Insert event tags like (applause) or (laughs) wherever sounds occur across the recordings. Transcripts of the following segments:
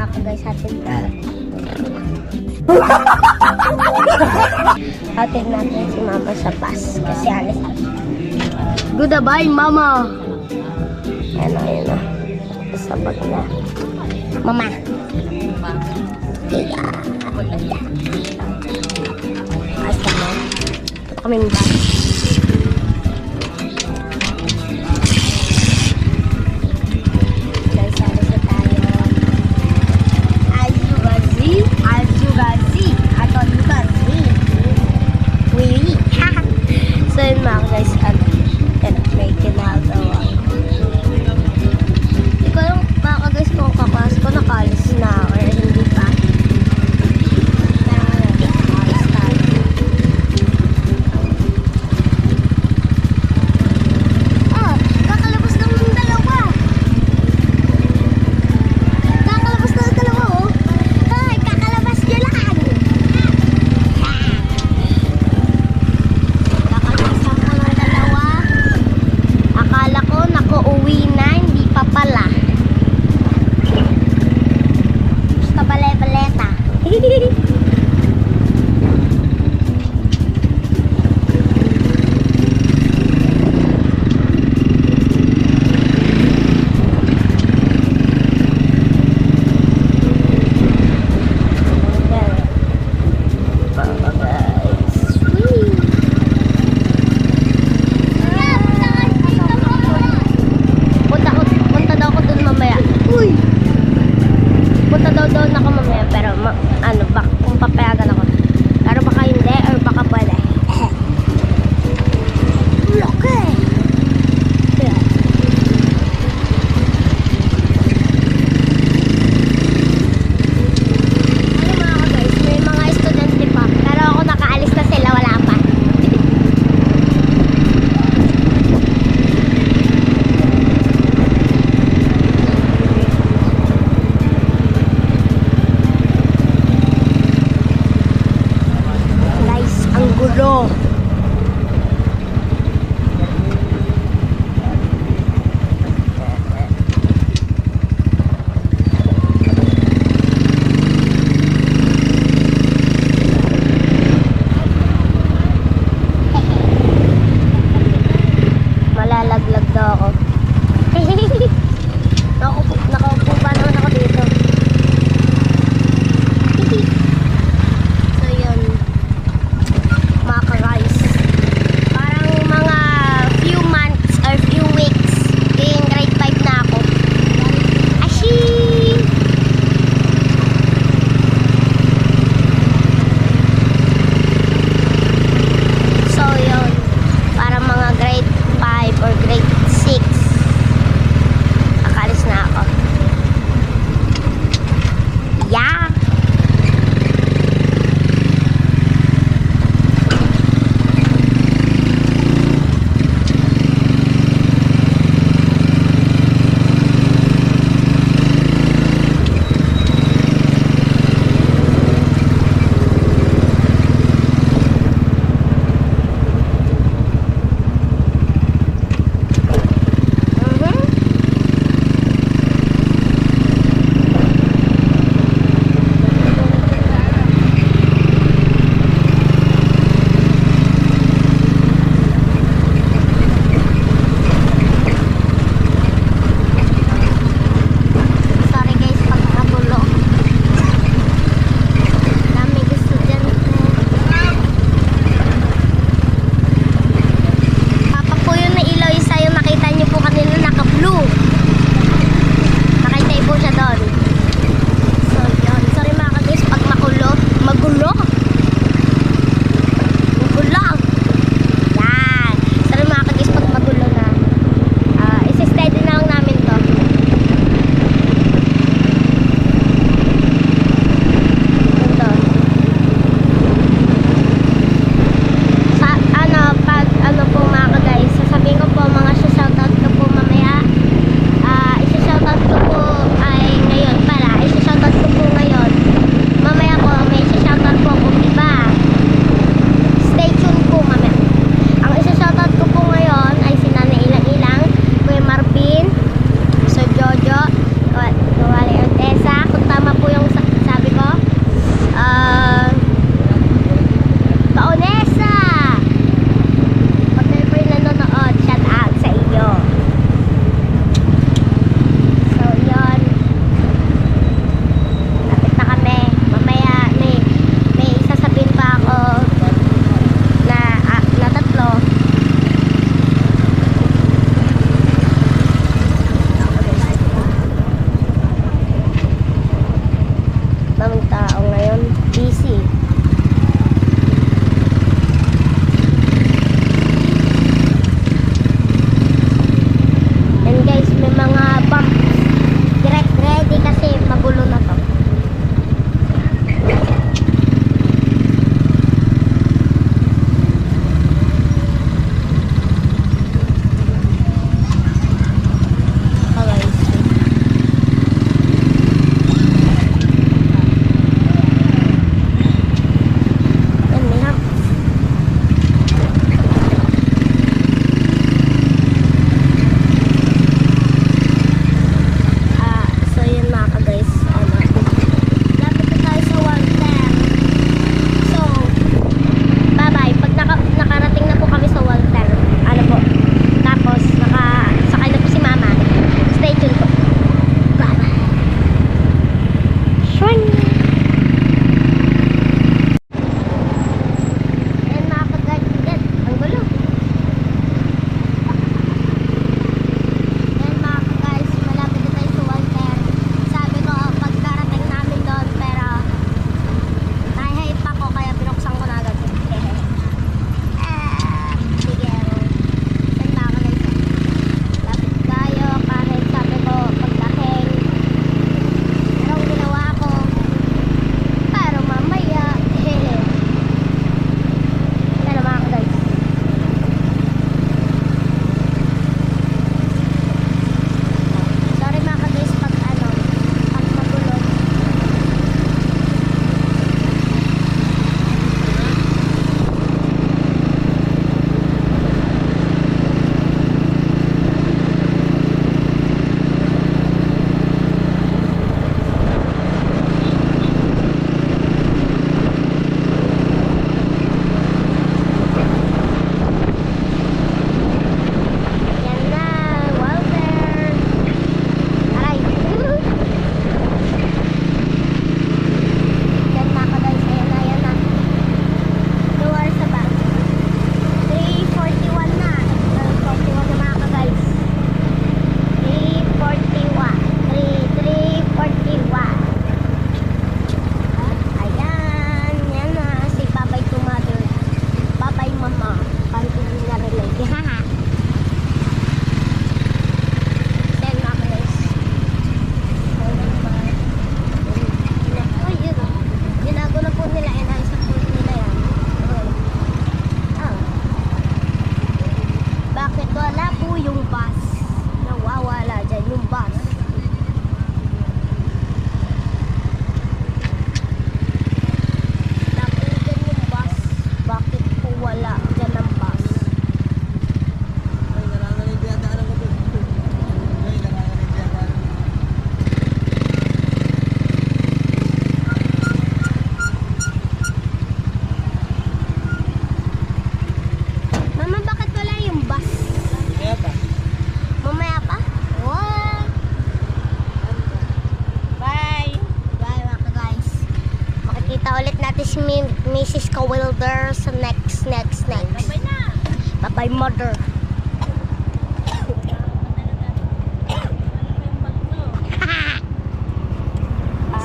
ako guys, hatid natin. hatid natin si mama sa bus kasi alis. Goodbye mama! Ano, yun o. Sabag na. Mama! Tiga! Tiga! Asa mo? Ito kaming bus. sa yun mga guys. Ano?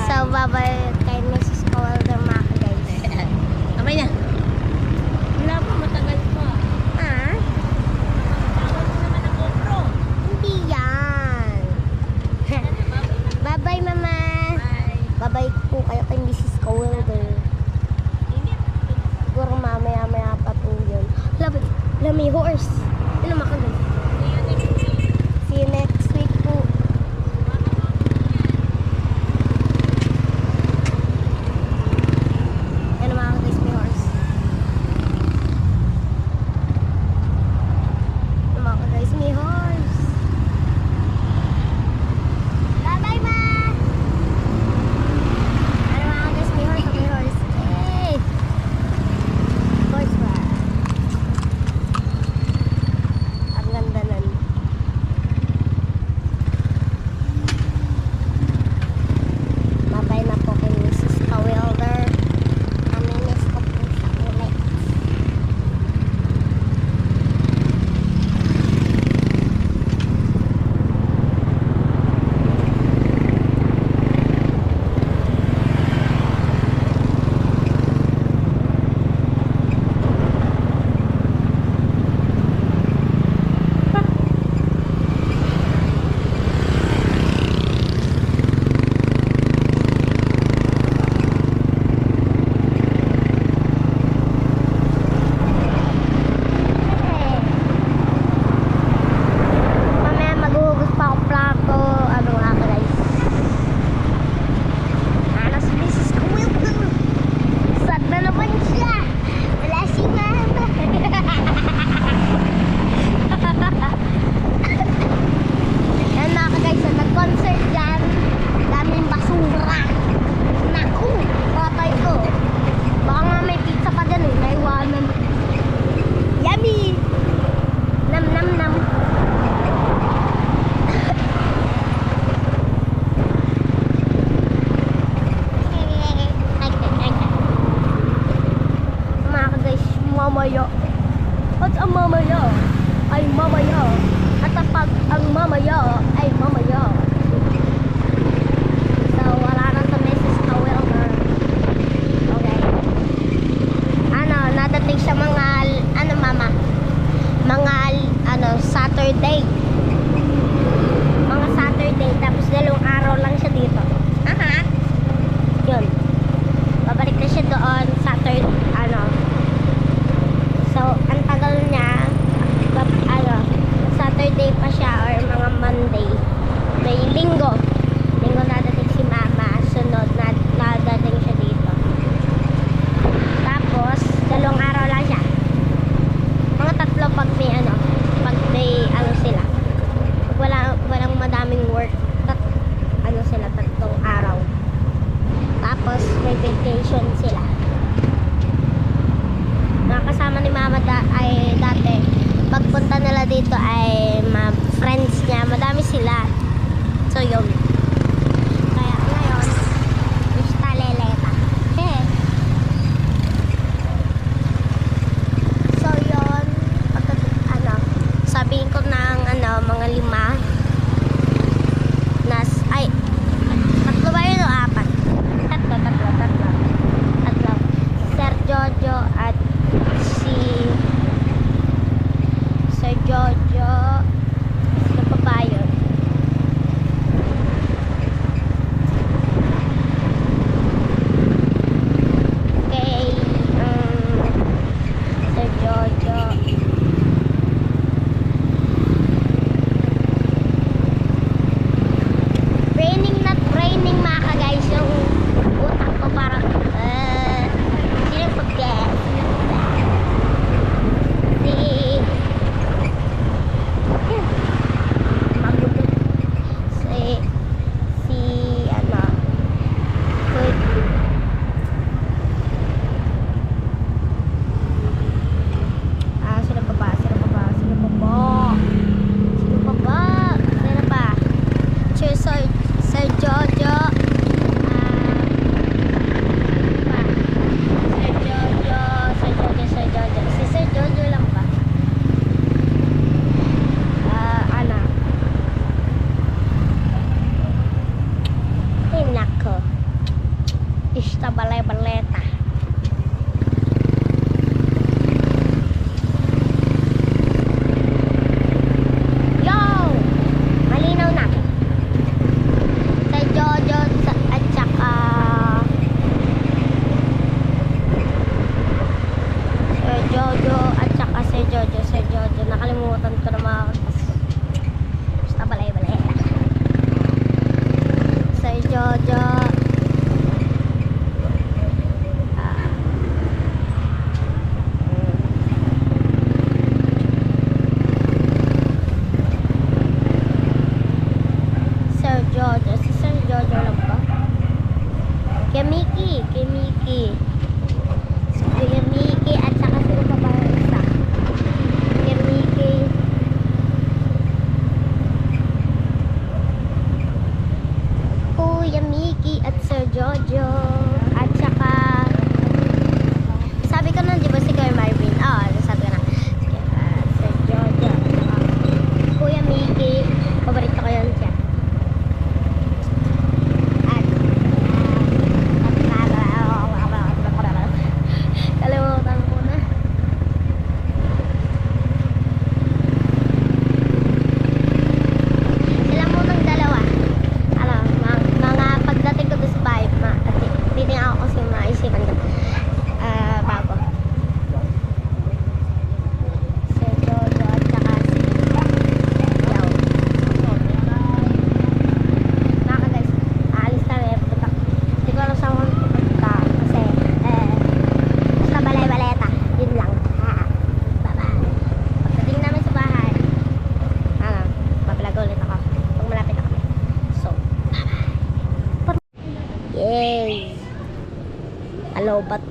So, babay kay Mrs. Kowalder Maka, guys. Kamay (laughs) na. Wala pa, matagal pa. Ah? Tawag naman ang GoPro. Hindi yan. (laughs) Bye-bye, Mama. Bye-bye po kayo kay Mrs. Kowalder. Siguro mamaya-maya pa po yun. Lami, lami horse. Ano makagal? See you next.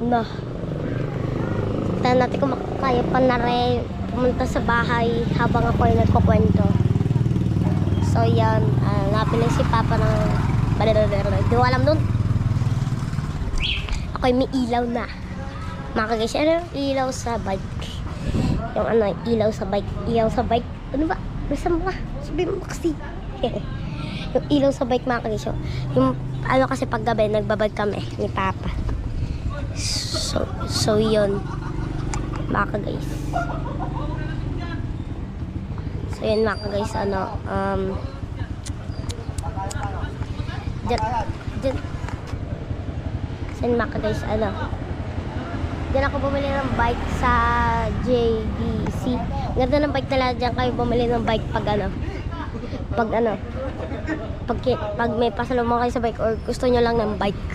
na. Tignan natin kung makakaya pa na rin pumunta sa bahay habang ako ay nagkukwento. So, yan. Ah, uh, napili si Papa ng Hindi ko alam nun. Ako'y may ilaw na. Makagay ano ilaw sa bike? Yung ano, ilaw sa bike. Ilaw sa bike. Ano ba? Basta mo. Sabihin mo kasi. yung ilaw sa bike, mga kagisyo. Yung ano kasi paggabi, nagbabag kami ni Papa. So, so yun. Baka guys. So yun mga guys, ano, um, dyan, dyan, so yun guys, ano, dyan ako bumili ng bike sa JDC. Ganda ng bike talaga dyan kayo bumili ng bike pag ano, pag ano, pag, pag may pasalubong kayo sa bike or gusto nyo lang ng bike.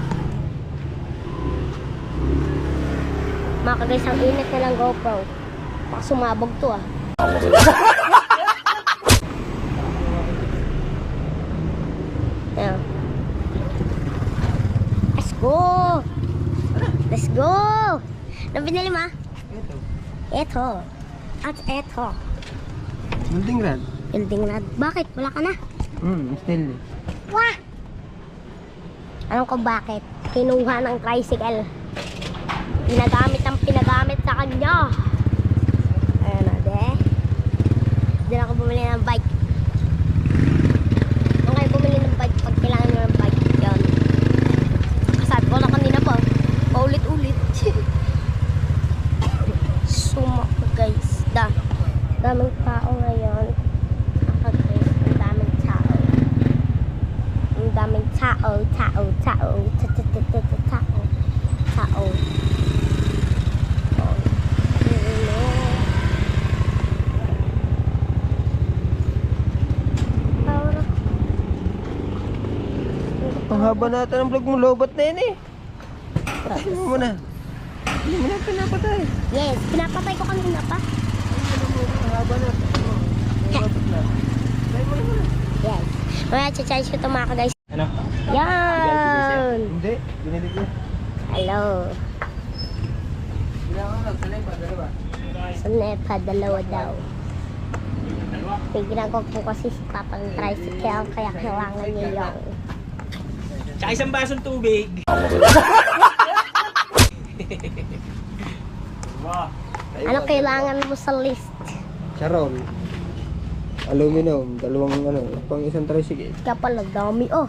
Mga guys, ang init na lang GoPro. Baka sumabog to ah. Ayan. Let's go! Let's go! Ano binili mo? ah? Ito. At eto. Building rad. Building rod. Bakit? Wala ka na? Hmm, still. Wah! Alam ko bakit. Kinuha ng tricycle. Pinagamit ang pinagamit sa kanya. Ayan na, de. Diyan ako bumili ng bike. Kung kayo bumili ng bike, pag kailangan nyo ng bike, yun. Sabi ko na kanina pa, paulit-ulit. Suma ko guys. Da. Daming tao ngayon. Nakag-guys, ang daming tao. Ang daming tao, tao, tao, ta- ta- ta- ta- ta- tao, tao. Oh. Hello. Parang- Natin ang vlog mo, lobot na yun eh. Patayin mo muna. Hindi mo na pinapatay. Yes, pinapatay ko kanina pa. Haba na. Patayin mo na muna. Yes. Mamaya, charge ko ito mga guys. Ano? Yan! Hindi, binili ko. Hello. Kailangan lang, sanay pa, dalawa. Sa NEPA, dalawa daw. Tignan ko po kasi si Papang tricycle, kaya kailangan niya yung... Tsaka isang basong tubig. (laughs) Ano kailangan mo sa list? Charol. Aluminum, dalawang ano, pang isang tricycle. Kaya pala, dami oh.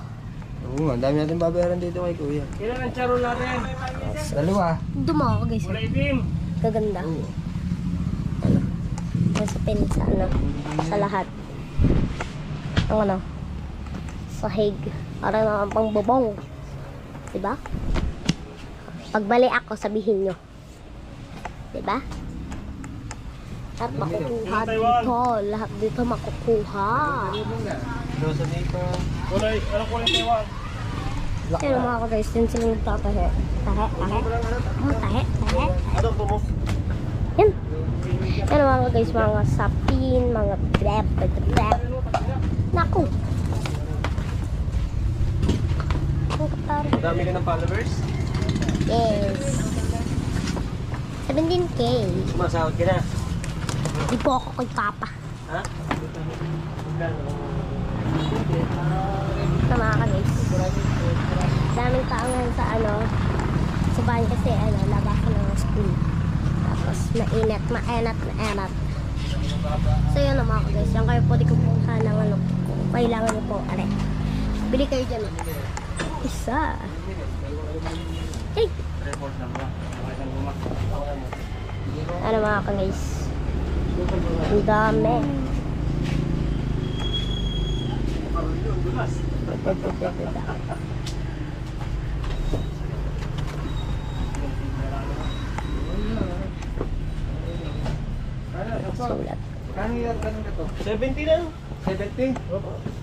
Oo nga, dami natin babayaran dito kay kuya. Ilan ang charol natin? Dalawa. Dumawa ko guys. Kulay itim. Gaganda. Oo. Ano sa pin sa ano? Sa lahat. Ang ano? sahig. Para naman pang bubong. Diba? Pag mali ako, sabihin nyo. Diba? At makukuha dito. Lahat dito makukuha. Kulay, ano kulay wag? Yan mga ka-guys, yun sila nagtatahe. Tahe, tahe. Oh, tahe, tahe. Ano po mo? Yan. Yan mga ka-guys, mga sapin, mga blep, blep, blep. Naku. Ang katar. Dami ka ng followers? Yes. 17k. Sumasahod ka na. Di po ako kay Papa. Ha? Sa mga ka-guys. Daming tao ngayon sa ano, sa bahay kasi ano, labas ko ng school. Tapos mainit, mainat, mainat. So yun na mga ka-guys, yan kayo pwede ko po sana ano, kailangan niyo po, are. Bili kayo dyan. Isa. Hey! Ano mga ka-guys? Ang dami. Sulat. Kano yan? Kano na to? 70 lang. 70?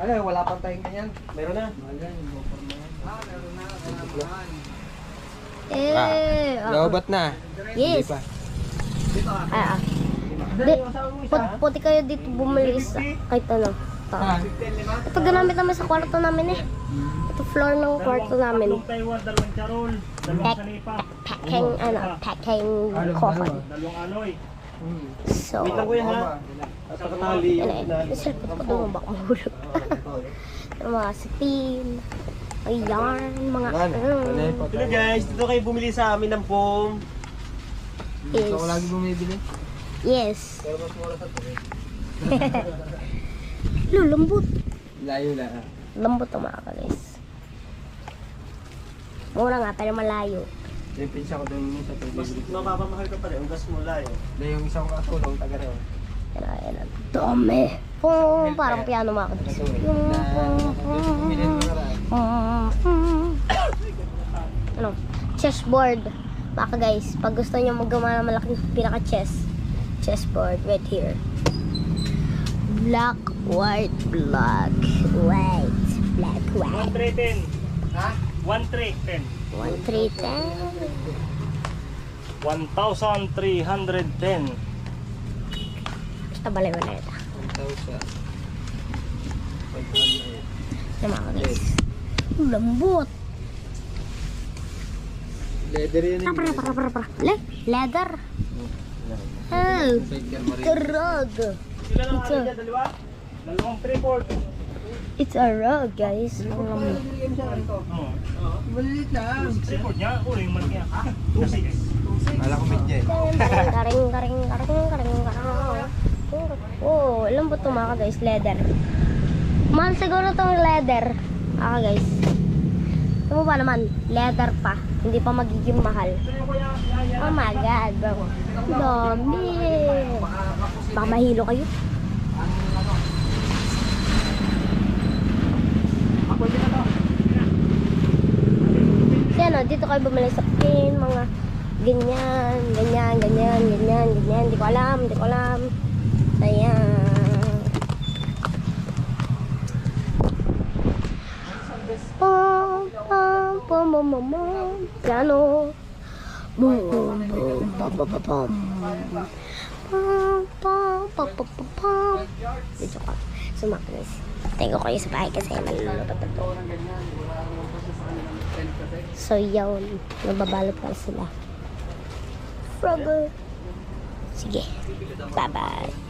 Ano, wala pang tayong ganyan? Meron na. Eh, ah, Lobat na. yes. Hindi pa. Ah, ah. Di, put, puti kayo dito bumili sa kahit ano. Ito. Ito ginamit namin sa kwarto namin eh. Ito floor ng kwarto namin. Dalawang Taiwan, dalawang charol, dalawang Pack, sanipa, packing, ano, packing coffin. dalawang anoy. So, Wait lang kuya ha. Ano eh, yung cellphone ko doon baka mahulog. (laughs) Yung mga sipin, mga yarn, mga ano. Ano yun? Hello guys, dito kayo bumili sa amin ng foam. Yes. bumibili. Yes. Pero mas mura sa to eh. (laughs) Lulambot. Layo na. Lambot ang mga guys. Mura nga, pero malayo. Yung pinsa ko doon sa Mas mapapamahal ka pa rin. Ang gas mo layo. Na yung isang katulong taga rin. Na. Dami. Pum, parang piano mga guys. Yung mo na rin. (coughs) ano, chessboard. Mga guys, pag gusto niyo magawa ng malaking pinaka-chess, chessboard right here. Black, white, black, white, black, white. 1-3-10. Ha? 1-3-10. 1, 3, 10. 1,310. Basta balay wala ito. 1,000. Yan mga guys. Lambot. Leather yan Para, para, para, para, para. Le leather. Oh, karag. Sila lang Ito. ano dalawa? Dalawang 3-4. It's a rug, guys. Um. Malilit lang. 3-4 niya, ulo yung malaki niya. 2-6. Kala ko medya eh. karing, karing, karing, karing, karing. Oh, alam ba ito mga guys? Leather. Mahal siguro itong leather. Mga guys. Ito mo ba naman? Leather pa. Hindi pa magiging mahal. Oh my God, bro. Dami. Baka mahilo kayo. Ano, dito kayo bumili sa pin, mga ganyan, ganyan, ganyan, ganyan, ganyan. Hindi ko alam, hindi ko alam. Ayan. Pam, pam, pam, pam. Piano. Boom, boom, boom, pam, pam, pam, pam. Pam, pam, pam, pam, pam, pam. Dito ka. Sumaklis. Tayo kayo sa bahay kasi malulupot na. So, yun. Nababalot pa sila. Frogger. Sige. Bye-bye.